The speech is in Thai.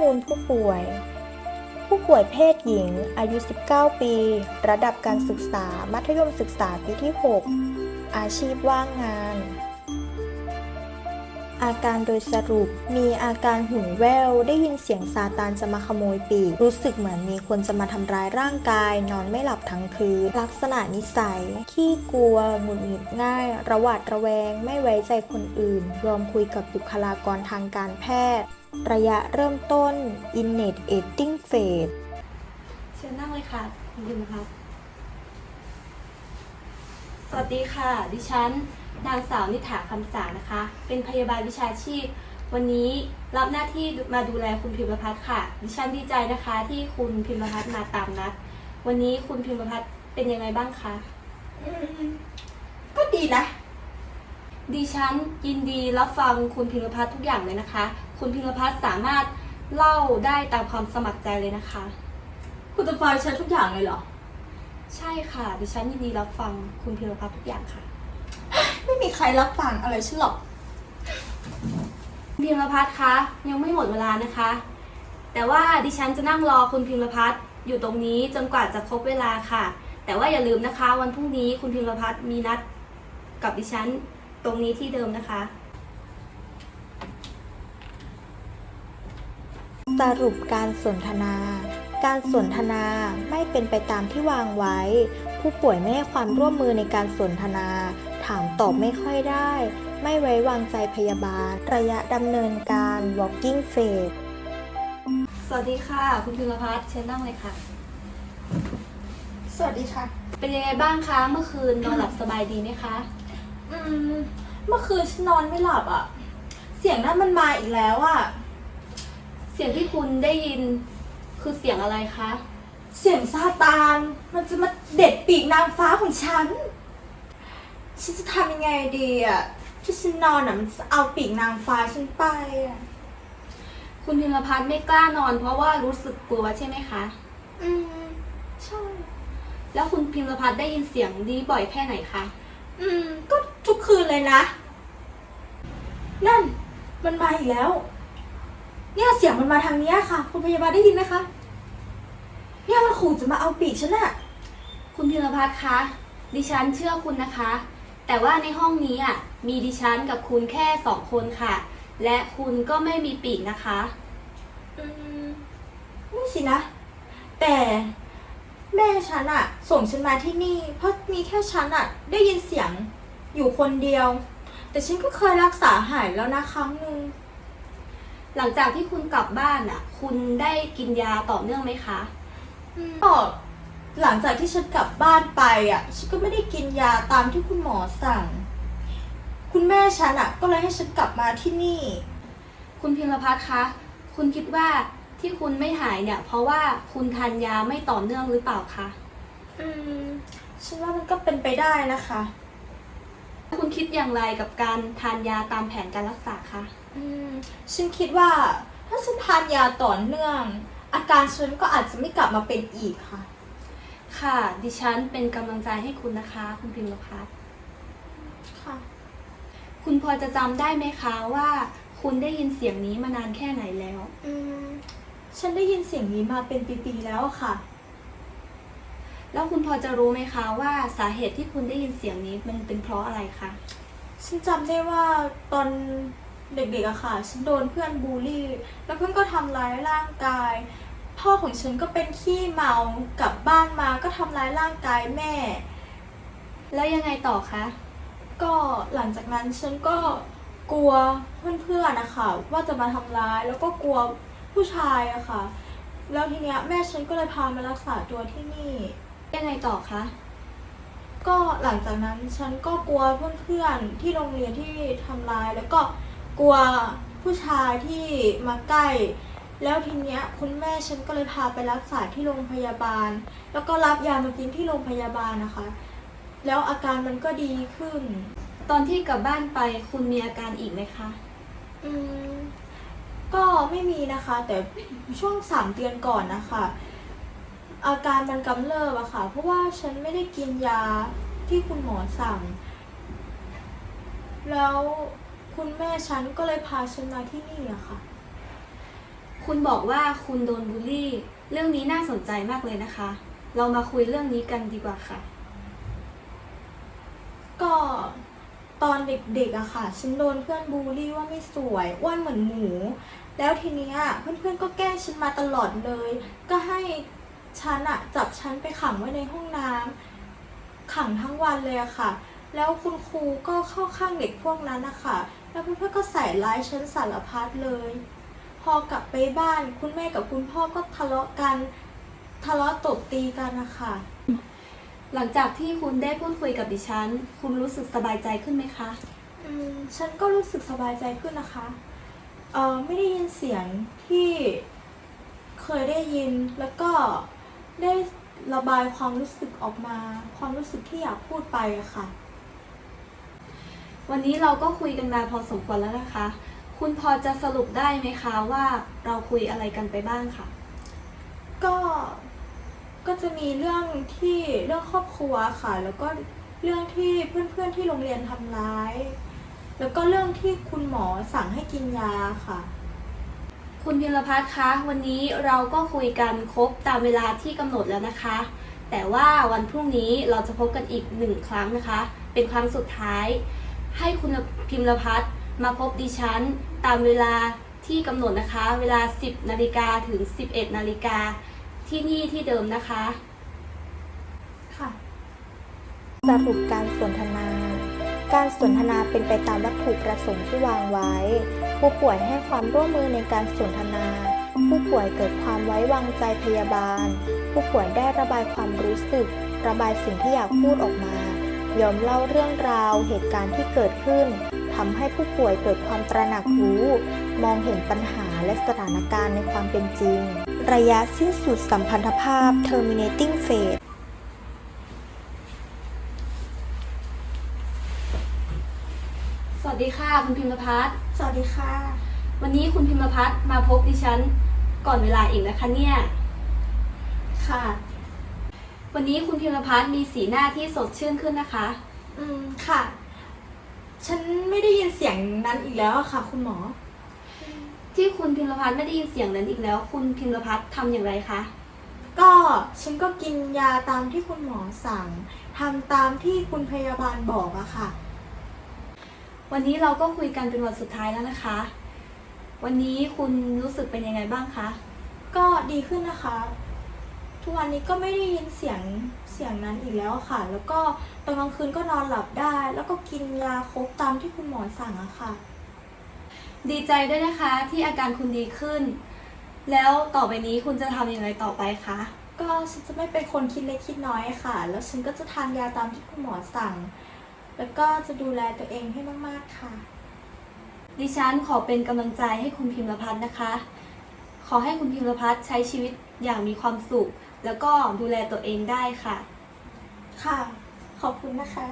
มูลผู้ป่วย ผู้ป่วยเพศหญิง อายุ 19 ปี ระดับการศึกษา มัธยมศึกษาปีที่ 6 อาชีพว่างงาน อาการโดยสรุป มีอาการหูแว่ว ได้ยินเสียงซาตานจะมาขโมยปีก รู้สึกเหมือนมีคนจะมาทำร้ายร่างกาย นอนไม่หลับทั้งคืน ลักษณะนิสัย ขี้กลัว หงุดหงิดง่าย ระหวาดระแวง ไม่ไว้ใจคนอื่น ยอมคุยกับบุคลากรทางการแพทย์ ระยะเริ่มต้น Innate Aging Phase เชิญนั่งเลยค่ะคุณพิมพ์ครับสวัสดีค่ะ ดิฉัน นางสาวนิถาคำสานะคะ เป็นพยาบาลวิชาชีพ วันนี้รับหน้าที่มาดูแลคุณพิมพ์พัฒน์ค่ะ ดิฉันดีใจนะคะที่คุณพิมพ์พัฒน์มาตามนัด วันนี้คุณพิมพ์พัฒน์เป็นยังไงบ้างคะ ก็ดีนะ ดิฉันยินดีรับฟังคุณพิมพ์พัฒน์ทุกอย่างเลยนะคะ คุณพิมพ์พัฒน์สามารถเล่าได้ตามความสมัครใจเลยนะคะ คุณจะฟังฉันทุกอย่างเลยเหรอ ใช่ค่ะ ดิฉันยินดีรับฟังคุณพิมพ์พัฒน์ทุกอย่างค่ะ ไม่มีใครรับฟังอะไรฉันหรอกพิมพ์พัฒน์คะยังไม่หมดเวลานะคะ แต่ว่าดิฉันจะนั่งรอคุณพิมพ์พัฒน์อยู่ตรงนี้จนกว่าจะครบเวลาค่ะ แต่ว่าอย่าลืมนะคะ วันพรุ่งนี้คุณพิมพ์พัฒน์มีนัดกับดิฉันตรงนี้ที่เดิมนะคะ สรุปการสนทนา การสนทนาไม่เป็นไปตามที่วางไว้ ผู้ป่วยไม่ให้ความร่วมมือในการสนทนา ถามตอบไม่ค่อยได้ ไม่ไว้วางใจพยาบาล ระยะดำเนินการ walking phase สวัสดีค่ะ คุณพิมพ์พัฒน์เชิญนั่งเลยค่ะ สวัสดีค่ะ เป็นยังไงบ้างคะเมื่อคืนนอนหลับสบายดีไหมคะ อืม เมื่อคืนฉันนอนไม่หลับอะ เสียงนั้นมันมาอีกแล้วอะ เสียงที่คุณได้ยินคือเสียงอะไรคะ เสียงซาตาน มันจะมาเด็ดปีกนางฟ้าของฉัน ฉันจะทำยังไงดีอะที่ฉันนอนอะมันจะเอาปีกนางฟ้าฉันไปอะ คุณพิมพ์พัฒน์ไม่กล้านอน เพราะว่ารู้สึกกลัวใช่ไหมคะ อืม ใช่ แล้วคุณพิมพ์พัฒน์ได้ยินเสียงนี้บ่อยแค่ไหนคะ อืม ก็ทุกคืนเลยนะ นั่น มันมาอีกแล้ว เนี่ยเสียงมันมาทางเนี้ยค่ะ คุณพยาบาลได้ยินไหมคะ เนี่ยมันขู่จะมาเอาปีกฉันอะคุณพิมพ์พัฒน์คะ ดิฉันเชื่อคุณนะคะ แต่ว่าในห้องนี้อะมีดิฉันกับคุณแค่สองคนค่ะ และคุณก็ไม่มีปีกนะคะ อืมนี่สินะ แต่แม่ฉันอะส่งฉันมาที่นี่ เพราะมีแค่ฉันอะได้ยินเสียงอยู่คนเดียว แต่ฉันก็เคยรักษาหายแล้วนะครั้งหนึ่ง หลังจากที่คุณกลับบ้านอะ คุณได้กินยาต่อเนื่องไหมคะ ก็หลังจากที่ฉันกลับบ้านไปอะ ฉันก็ไม่ได้กินยาตามที่คุณหมอสั่ง คุณแม่ฉันอะ ก็เลยให้ฉันกลับมาที่นี่ คุณพิมพ์พัฒน์คะ คุณคิดว่าที่คุณไม่หายเนี่ย เพราะว่าคุณทานยาไม่ต่อเนื่องหรือเปล่าคะ อืม ฉันว่ามันก็เป็นไปได้นะคะ คุณคิดอย่างไรกับการทานยาตามแผนการรักษาคะ อืมฉันคิดว่าถ้าฉันทานยาต่อเนื่อง อาการฉันก็อาจจะไม่กลับมาเป็นอีกค่ะ ค่ะ ดิฉันเป็นกำลังใจให้คุณนะคะ คุณพิมพ์พัฒน์ค่ะ คุณพอจะจำได้ไหมคะว่า คุณได้ยินเสียงนี้มานานแค่ไหนแล้ว อืม ฉันได้ยินเสียงนี้มาเป็นปีๆแล้วอะค่ะ แล้วคุณพอจะรู้ไหมคะว่าสาเหตุที่คุณได้ยินเสียงนี้มันเป็นเพราะอะไรคะฉันจำได้ว่าตอนเด็กๆอะค่ะ ฉันโดนเพื่อนบูลลี่ แล้วเพื่อนก็ทำร้ายร่างกาย พ่อของฉันก็เป็นขี้เมากลับบ้านมาก็ทำร้ายร่างกายแม่ แล้วยังไงต่อคะก็หลังจากนั้นฉันก็กลัวเพื่อนๆนะคะว่าจะมาทำร้ายแล้วก็กลัวผู้ชายอะค่ะ แล้วทีเนี้ยแม่ฉันก็เลยพามารักษาตัวที่นี่ ยังไงต่อคะ ก็หลังจากนั้นฉันก็กลัวเพื่อนๆที่โรงเรียนที่ทำร้าย แล้วก็กลัวผู้ชายที่มาใกล้ แล้วทีเนี้ยคุณแม่ฉันก็เลยพาไปรักษาที่โรงพยาบาล แล้วก็รับยามากินที่โรงพยาบาลนะคะ แล้วอาการมันก็ดีขึ้น ตอนที่กลับบ้านไปคุณมีอาการอีกไหมคะ อืมก็ไม่มีนะคะ แต่ช่วงสามเดือนก่อนนะคะ อาการมันกำเริบอะค่ะ เพราะว่าฉันไม่ได้กินยาที่คุณหมอสั่ง แล้วคุณแม่ฉันก็เลยพาฉันมาที่นี่อะค่ะ คุณบอกว่าคุณโดนบูลลี่ เรื่องนี้น่าสนใจมากเลยนะคะ เรามาคุยเรื่องนี้กันดีกว่าค่ะ ก็ตอนเด็กๆอะค่ะ ฉันโดนเพื่อนบูลลี่ว่าไม่สวยอ้วนเหมือนหมู แล้วทีเนี้ยเพื่อนๆก็แกล้งฉันมาตลอดเลย ก็ให้ ฉันอะจับฉันไปขังไว้ในห้องน้ำขังทั้งวันเลยอะค่ะ แล้วคุณครูก็เข้าข้างเด็กพวกนั้นนะคะแล้วเพื่อนๆก็ใส่ร้ายฉันสารพัดเลย พอกลับไปบ้านคุณแม่กับคุณพ่อก็ทะเลาะกันทะเลาะตบตีกันนะคะหลังจากที่คุณได้พูดคุยกับดิฉัน คุณรู้สึกสบายใจขึ้นไหมคะ อืมฉันก็รู้สึกสบายใจขึ้นนะคะเออไม่ได้ยินเสียงที่เคยได้ยินแล้วก็ ได้ระบายความรู้สึกออกมา ความรู้สึกที่อยากพูดไปอะค่ะ วันนี้เราก็คุยกันมาพอสมควรแล้วนะคะ คุณพอจะสรุปได้ไหมคะว่าเราคุยอะไรกันไปบ้างค่ะ ก็ก็จะมีเรื่องที่เรื่องครอบครัวค่ะ แล้วก็เรื่องที่เพื่อนๆที่โรงเรียนทำร้าย แล้วก็เรื่องที่คุณหมอสั่งให้กินยาค่ะ คุณพิมรพัฒน์คะวันนี้เราก็คุยกันครบตามเวลาที่กำหนดแล้วนะคะ แต่ว่าวันพรุ่งนี้เราจะพบกันอีกหนึ่งครั้งนะคะ เป็นครั้งสุดท้าย ให้คุณพิมรพัฒน์มาพบดิฉัน ตามเวลาที่กำหนดนะคะ เวลา 10นาฬิกาถึง 11นาฬิกาที่นี่ที่เดิมนะคะ ค่ะสรุปการสนทนา การสนทนาเป็นไปตามวัตถุประสงค์ที่วางไว้ ผู้ป่วยให้ความร่วมมือในการสนทนา ผู้ป่วยเกิดความไว้วางใจพยาบาล ผู้ป่วยได้ระบายความรู้สึก ระบายสิ่งที่อยากพูดออกมา ยอมเล่าเรื่องราวเหตุการณ์ที่เกิดขึ้นทำให้ผู้ป่วยเกิดความตระหนักรู้ มองเห็นปัญหาและสถานการณ์ในความเป็นจริง ระยะสิ้นสุดสัมพันธภาพ terminating phase วัสดีค่ะ คุณพิมรพัฒน์สวัสดีค่ะ วันนี้คุณพิมรพัฒน์มาพบดิฉันก่อนเวลาอีกนะคะเนี่ย ค่ะ วันนี้คุณพิมรพัฒน์มีสีหน้าที่สดชื่นขึ้นนะคะ อืม ค่ะ ฉันไม่ได้ยินเสียงนั้นอีกแล้วอะค่ะ คุณหมอ ที่คุณพิมรพัฒน์ไม่ได้ยินเสียงนั้นอีกแล้ว คุณพิมรพัฒน์ทำอย่างไรคะ ก็ฉันก็กินยาตามที่คุณหมอสั่งทำตามที่คุณพยาบาลบอกอะค่ะ วันนี้เราก็คุยกันเป็นวันสุดท้ายแล้วนะคะ วันนี้คุณรู้สึกเป็นยังไงบ้างคะ ก็ดีขึ้นนะคะ ทุกวันนี้ก็ไม่ได้ยินเสียงเสียงนั้นอีกแล้วอะค่ะ แล้วก็ตอนกลางคืนก็นอนหลับได้ แล้วก็กินยาครบตามที่คุณหมอสั่งอะค่ะ ดีใจด้วยนะคะที่อาการคุณดีขึ้น แล้วต่อไปนี้คุณจะทำอย่างไรต่อไปคะ ก็ฉันจะไม่เป็นคนคิดเล็กคิดน้อยค่ะ แล้วฉันก็จะทานยาตามที่คุณหมอสั่ง แล้วก็จะดูแลตัวเองให้มาก ๆ ค่ะ ดิฉันขอเป็นกำลังใจให้คุณพิมรพัฒน์นะคะ ขอให้คุณพิมรพัฒน์ใช้ชีวิตอย่างมีความสุข แล้วก็ดูแลตัวเองได้ค่ะ ค่ะ ขอบคุณนะคะ